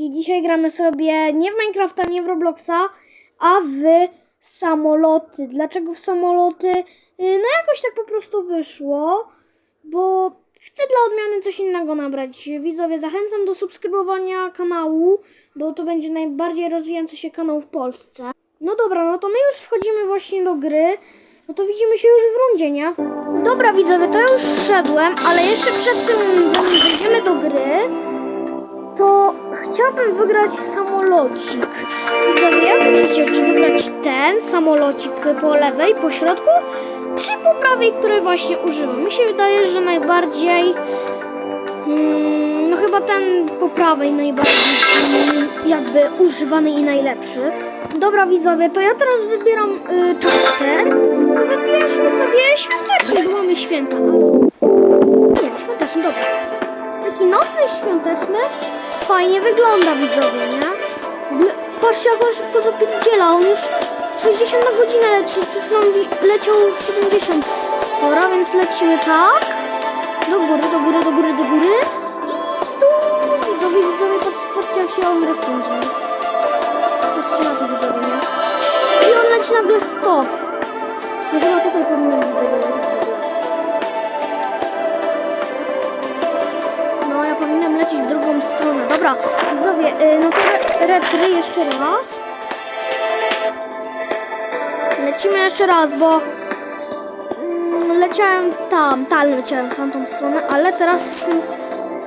Dzisiaj gramy sobie nie w Minecrafta, nie w Robloxa, a w samoloty. Dlaczego w samoloty? Y, No jakoś tak po prostu wyszło, bo chcę dla odmiany coś innego nabrać. Widzowie, zachęcam do subskrybowania kanału, bo to będzie najbardziej rozwijający się kanał w Polsce. No dobra, no to my już wchodzimy właśnie do gry. No to widzimy się już w rundzie, nie? Dobra widzowie, to ja już wszedłem, ale jeszcze przed tym, zanim wejdziemy do gry, chciałabym wygrać samolocik. Widzowie, jak czy wygrać ten samolocik po lewej, po środku, czy po prawej, który właśnie używam? Mi się wydaje, że najbardziej... Mm, no chyba ten po prawej najbardziej mm, jakby używany i najlepszy. Dobra widzowie, to ja teraz wybieram y, chapter. Wybierzmy sobie świąteczny, bo mamy święta. Nie, świąteczny, dobra. Taki nocny, świąteczny. Fajnie wygląda widzowie, nie? Patrzcie jak on szybko zapierdziela, on już 60 na godzinę leci, przed chwilą wi- leciał 70. Dobra, więc lecimy tak. Do góry, do góry, do góry, do góry. I tu widzowie, widzowie, patrz- patrzcie jak się on rozpędzi. Patrzcie na to widzowie, nie? I on leci nagle 100. No chyba tutaj powinien być Dobra, widzowie, y, no to re- retry jeszcze raz. Lecimy jeszcze raz, bo mm, leciałem tam, tam leciałem w tamtą stronę, ale teraz jestem,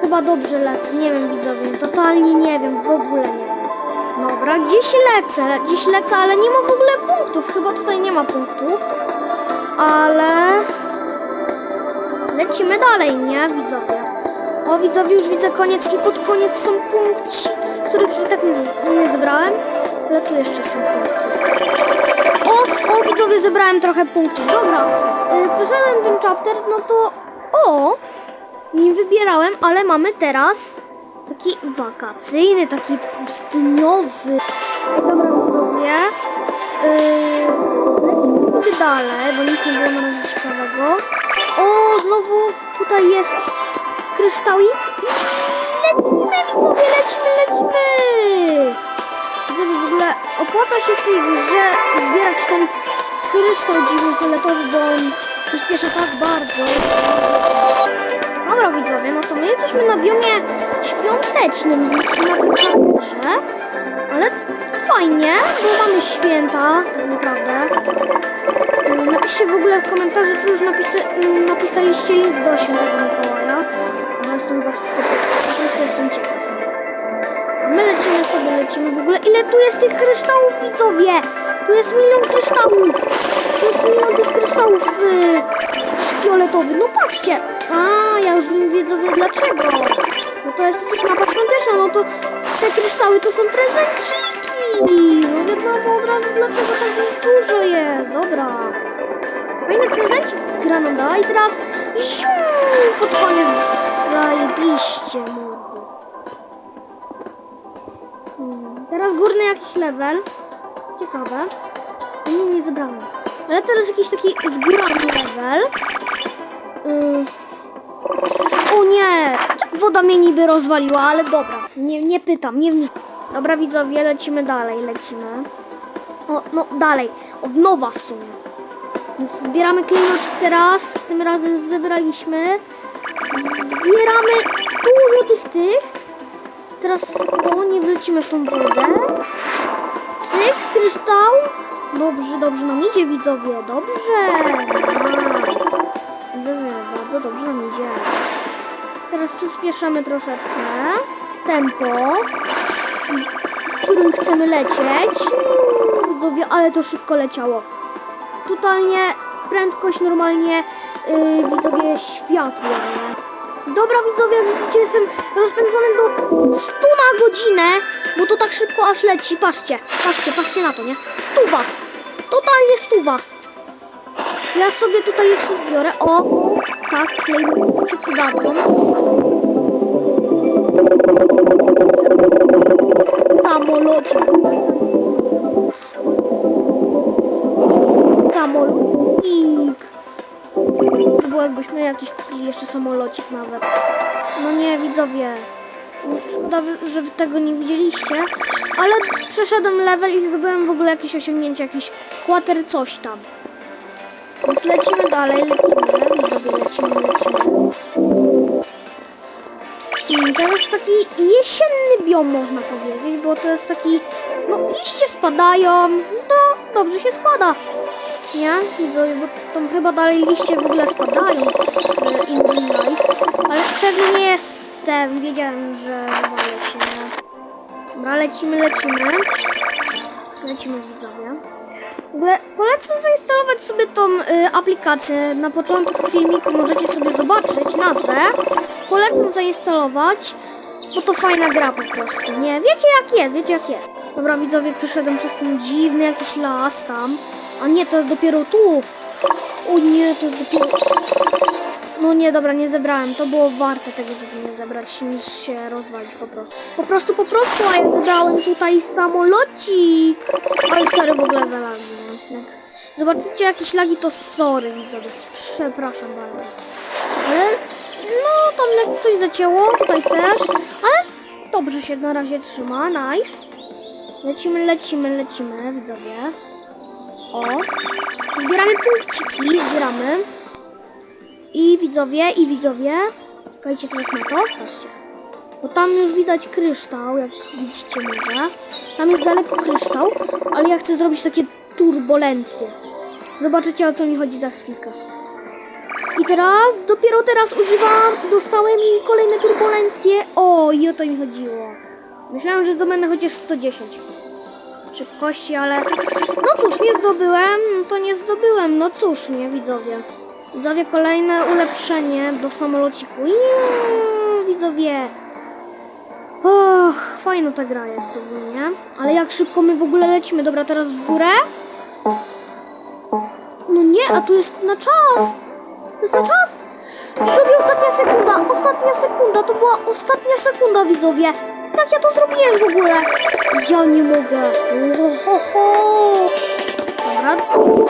chyba dobrze lecę. Nie wiem, widzowie, totalnie nie wiem, w ogóle nie wiem. Dobra, gdzieś lecę, gdzieś lecę, ale nie ma w ogóle punktów. Chyba tutaj nie ma punktów, ale lecimy dalej, nie, widzowie? O, widzowie, już widzę koniec i pod koniec są punkciki, których i tak nie, nie zebrałem, ale tu jeszcze są punkty. O, o, widzowie, zebrałem trochę punktów. Dobra, yy, przeszedłem ten chapter, no to o, nie wybierałem, ale mamy teraz taki wakacyjny, taki pustyniowy. Dobra, widzowie, yy, sobie dalej, bo nic nie było na razie ciekawego. O, znowu tutaj jest kryształik i lecimy, widzowie, lecimy, lecimy! Widzowie, w ogóle opłaca się w tej grze zbierać ten kryształ dziwny fioletowy, bo on przyspiesza tak bardzo. Dobra, widzowie, no to my jesteśmy na biomie świątecznym na charakterze, ale fajnie, bo mamy święta, tak naprawdę. Napiszcie w ogóle w komentarzu, czy już napisaliście list do świętego Mikołaja. Jestem was prostu jestem ciekaw. My lecimy sobie, lecimy w ogóle. Ile tu jest tych kryształów, widzowie? Tu jest milion kryształów. Tu jest milion tych kryształów y, fioletowych. No patrzcie. A, ja już wiem, widzowie, dlaczego. No to jest przecież mapa świąteczna, no to te kryształy to są prezenciki. No wiadomo od razu, dlaczego tak dużo jest. Dobra. Fajny prezencik gra nam dała i teraz ziu, pod koniec zajebiście mordo. Hmm, teraz górny jakiś level. Ciekawe. Nie, nie zebrałem. Ale teraz jakiś taki zgórany level. Ym. O nie! Woda mnie niby rozwaliła, ale dobra. Nie, nie pytam, nie wnikam. Dobra widzowie, lecimy dalej, lecimy. O, no dalej. Od nowa w sumie. Zbieramy klinoczek teraz. Tym razem zebraliśmy. Zbieramy dużo tych tych. Teraz o, nie wlecimy w tą wodę. Cyk, kryształ. Dobrze, dobrze nam idzie widzowie. Dobrze. Nice. Widzowie, bardzo dobrze nam idzie. Teraz przyspieszamy troszeczkę. Tempo. W którym chcemy lecieć. Widzowie, ale to szybko leciało totalnie prędkość normalnie yy, widzowie światła. Dobra widzowie, widzicie jestem rozpędzony do 100 na godzinę, bo to tak szybko aż leci. Patrzcie, patrzcie, patrzcie na to, nie? Stuwa, totalnie stuwa. Ja sobie tutaj jeszcze zbiorę, o, tak, się przydadzą. Samolocik. Jakbyśmy jakiś kupili jeszcze samolocik nawet. No nie, widzowie. że tego nie widzieliście, ale przeszedłem level i zdobyłem w ogóle jakieś osiągnięcie, jakiś kwater coś tam. Więc lecimy dalej, lecimy, widzowie, lecimy, lecimy. Mm, To jest taki jesienny biom, można powiedzieć, bo to jest taki, no liście spadają, no dobrze się składa. Nie? Widzowie, bo tam chyba dalej liście w ogóle spadają w In Real Life, ale pewnie nie jestem, wiedziałem, że wywalę się. Dobra, lecimy, lecimy. Lecimy, widzowie. W ogóle polecam zainstalować sobie tą y, aplikację. Na początku filmiku możecie sobie zobaczyć nazwę. Polecam zainstalować, bo to fajna gra po prostu. Nie, wiecie jak jest, wiecie jak jest. Dobra, widzowie, przeszedłem przez ten dziwny jakiś las tam. A nie, to jest dopiero tu. O nie, to jest dopiero... No nie, dobra, nie zebrałem. To było warte tego, żeby nie zebrać, niż się rozwalić po prostu. Po prostu, po prostu, a ja zebrałem tutaj samolocik. Oj, sorry, w ogóle za lagi, nie? Jak zobaczycie jakieś lagi, to sorry, widzowie, przepraszam bardzo. Ale, no, tam coś zacięło, tutaj też, ale dobrze się na razie trzyma, nice. Lecimy, lecimy, lecimy, widzowie. O, zbieramy punkciki, zbieramy. I widzowie, i widzowie, czekajcie teraz na to, patrzcie. Bo tam już widać kryształ, jak widzicie może. Tam jest daleko kryształ, ale ja chcę zrobić takie turbulencje. Zobaczycie o co mi chodzi za chwilkę. I teraz, dopiero teraz używam, dostałem i kolejne turbulencje. O, i o to mi chodziło. Myślałem, że zdobędę chociaż 110 szybkości, ale no cóż, nie zdobyłem, to nie zdobyłem, no cóż, nie widzowie. Widzowie, kolejne ulepszenie do samolociku. Jeee, widzowie. Och, fajna ta gra jest ogólnie. Ale jak szybko my w ogóle lecimy. Dobra, teraz w górę. No nie, a tu jest na czas. To jest na czas. Widzowie, ostatnia sekunda, ostatnia sekunda, to była ostatnia sekunda, widzowie. Jak ja to zrobiłem w ogóle? Ja nie mogę. Ho, ho, ho. Dobra,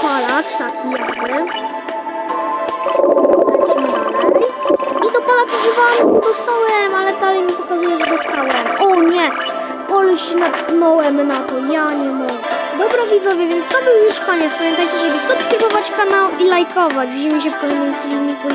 palacz taki jakby. I do palacza używam, dostałem, ale dalej mi pokazuje, że dostałem. O nie, ale się natknąłem na to, ja nie mogę. Dobra widzowie, więc to był już koniec. Pamiętajcie, żeby subskrybować kanał i lajkować. Widzimy się w kolejnym filmiku.